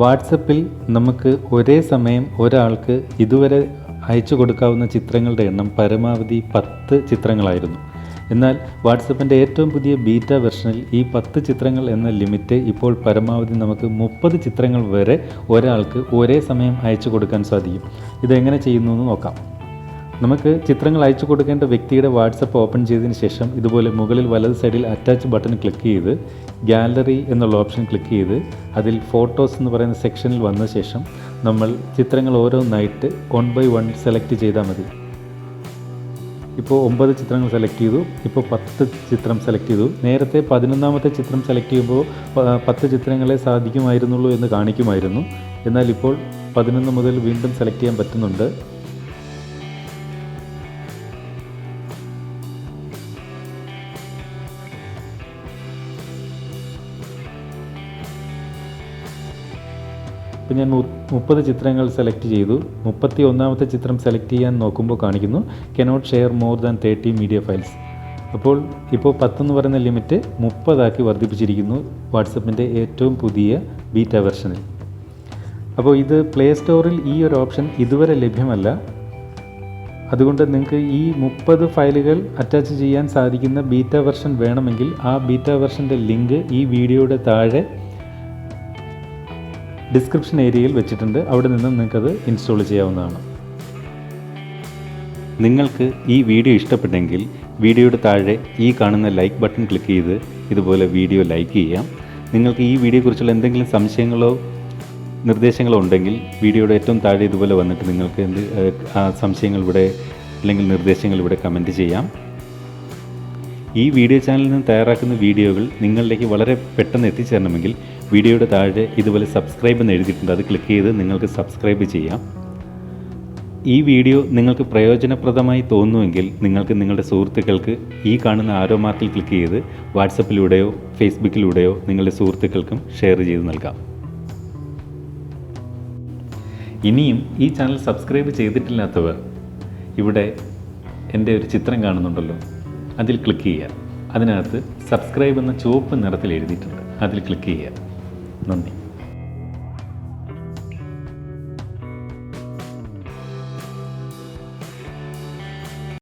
വാട്സപ്പിൽ നമുക്ക് ഒരേ സമയം ഒരാൾക്ക് ഇതുവരെ അയച്ചു കൊടുക്കാവുന്ന ചിത്രങ്ങളുടെ എണ്ണം പരമാവധി പത്ത് ചിത്രങ്ങളായിരുന്നു. എന്നാൽ വാട്സപ്പിന്റെ ഏറ്റവും പുതിയ ബീറ്റ വെർഷനിൽ ഈ പത്ത് ചിത്രങ്ങൾ എന്ന ലിമിറ്റ് ഇപ്പോൾ പരമാവധി നമുക്ക് മുപ്പത് ചിത്രങ്ങൾ വരെ ഒരാൾക്ക് ഒരേ സമയം അയച്ചു കൊടുക്കാൻ സാധിക്കും. ഇതെങ്ങനെ ചെയ്യുന്നു എന്ന് നോക്കാം. നമുക്ക് ചിത്രങ്ങൾ അയച്ചു കൊടുക്കേണ്ട വ്യക്തിയുടെ വാട്സപ്പ് ഓപ്പൺ ചെയ്തതിന് ശേഷം ഇതുപോലെ മുകളിൽ വലത് സൈഡിൽ അറ്റാച്ച് ബട്ടൺ ക്ലിക്ക് ചെയ്ത് ഗാലറി എന്നുള്ള ഓപ്ഷൻ ക്ലിക്ക് ചെയ്ത് അതിൽ ഫോട്ടോസ് എന്ന് പറയുന്ന സെക്ഷനിൽ വന്ന ശേഷം നമ്മൾ ചിത്രങ്ങൾ ഓരോന്നായിട്ട് വൺ ബൈ വൺ സെലക്ട് ചെയ്താൽ മതി. ഇപ്പോൾ ഒമ്പത് ചിത്രങ്ങൾ സെലക്ട് ചെയ്തു ഇപ്പോൾ പത്ത് ചിത്രം സെലക്ട് ചെയ്തു. നേരത്തെ പതിനൊന്നാമത്തെ ചിത്രം സെലക്ട് ചെയ്യുമ്പോൾ പത്ത് ചിത്രങ്ങളെ സാധിക്കുമായിരുന്നുള്ളൂ എന്ന് കാണിക്കുമായിരുന്നു. എന്നാൽ ഇപ്പോൾ പതിനൊന്ന് മുതൽ വീണ്ടും സെലക്ട് ചെയ്യാൻ പറ്റുന്നുണ്ട്. ഇപ്പം ഞാൻ മുപ്പത് ചിത്രങ്ങൾ സെലക്ട് ചെയ്തു. മുപ്പത്തി ഒന്നാമത്തെ ചിത്രം സെലക്ട് ചെയ്യാൻ നോക്കുമ്പോൾ കാണിക്കുന്നു. Cannot share more than thirty media files അപ്പോൾ ഇപ്പോൾ പത്തെന്ന് പറയുന്ന ലിമിറ്റ് മുപ്പതാക്കി വർദ്ധിപ്പിച്ചിരിക്കുന്നു വാട്സപ്പിന്റെ ഏറ്റവും പുതിയ ബീറ്റ വെർഷനിൽ അപ്പോൾ ഇത് പ്ലേ സ്റ്റോറിൽ ഈ ഒരു ഓപ്ഷൻ ഇതുവരെ ലഭ്യമല്ല. അതുകൊണ്ട് നിങ്ങൾക്ക് ഈ മുപ്പത് ഫയലുകൾ അറ്റാച്ച് ചെയ്യാൻ സാധിക്കുന്ന ബീറ്റ വെർഷൻ വേണമെങ്കിൽ ആ ബീറ്റ വെർഷന്റെ ലിങ്ക് ഈ വീഡിയോയുടെ താഴെ ഡിസ്ക്രിപ്ഷൻ ഏരിയയിൽ വെച്ചിട്ടുണ്ട്. അവിടെ നിന്നും നിങ്ങൾക്കത് ഇൻസ്റ്റാൾ ചെയ്യാവുന്നതാണ്. നിങ്ങൾക്ക് ഈ വീഡിയോ ഇഷ്ടപ്പെട്ടെങ്കിൽ വീഡിയോയുടെ താഴെ ഈ കാണുന്ന ലൈക്ക് ബട്ടൺ ക്ലിക്ക് ചെയ്ത് ഇതുപോലെ വീഡിയോ ലൈക്ക് ചെയ്യാം. നിങ്ങൾക്ക് ഈ വീഡിയോയെക്കുറിച്ചുള്ള എന്തെങ്കിലും സംശയങ്ങളോ നിർദ്ദേശങ്ങളോ ഉണ്ടെങ്കിൽ വീഡിയോയുടെ ഏറ്റവും താഴെ ഇതുപോലെ വന്നിട്ട് നിങ്ങൾക്ക് എന്ത് സംശയങ്ങൾ ഇവിടെ അല്ലെങ്കിൽ നിർദ്ദേശങ്ങൾ ഇവിടെ കമന്റ് ചെയ്യാം. ഈ വീഡിയോ ചാനലിൽ നിന്ന് തയ്യാറാക്കുന്ന വീഡിയോകൾ നിങ്ങളിലേക്ക് വളരെ പെട്ടെന്ന് എത്തിച്ചേരണമെങ്കിൽ വീഡിയോയുടെ താഴെ ഇതുപോലെ സബ്സ്ക്രൈബ് എന്ന് എഴുതിയിട്ടുണ്ട്. അത് ക്ലിക്ക് ചെയ്ത് നിങ്ങൾക്ക് സബ്സ്ക്രൈബ് ചെയ്യാം. ഈ വീഡിയോ നിങ്ങൾക്ക് പ്രയോജനപ്രദമായി തോന്നുമെങ്കിൽ നിങ്ങൾക്ക് നിങ്ങളുടെ സുഹൃത്തുക്കൾക്ക് ഈ കാണുന്ന ആരോ മാർക്കിൽ ക്ലിക്ക് ചെയ്ത് വാട്സപ്പിലൂടെയോ ഫേസ്ബുക്കിലൂടെയോ നിങ്ങളുടെ സുഹൃത്തുക്കൾക്കും ഷെയർ ചെയ്ത് നൽകാം. ഇനിയും ഈ ചാനൽ സബ്സ്ക്രൈബ് ചെയ്തിട്ടില്ലാത്തവർ ഇവിടെ എന്റെ ഒരു ചിത്രം കാണുന്നുണ്ടല്ലോ. അതിൽ ക്ലിക്ക് ചെയ്യുക. അതിനകത്ത് സബ്സ്ക്രൈബ് എന്ന ചുവപ്പ് നിറത്തിൽ എഴുതിയിട്ടുണ്ട്. അതിൽ ക്ലിക്ക് ചെയ്യുക. നന്ദി.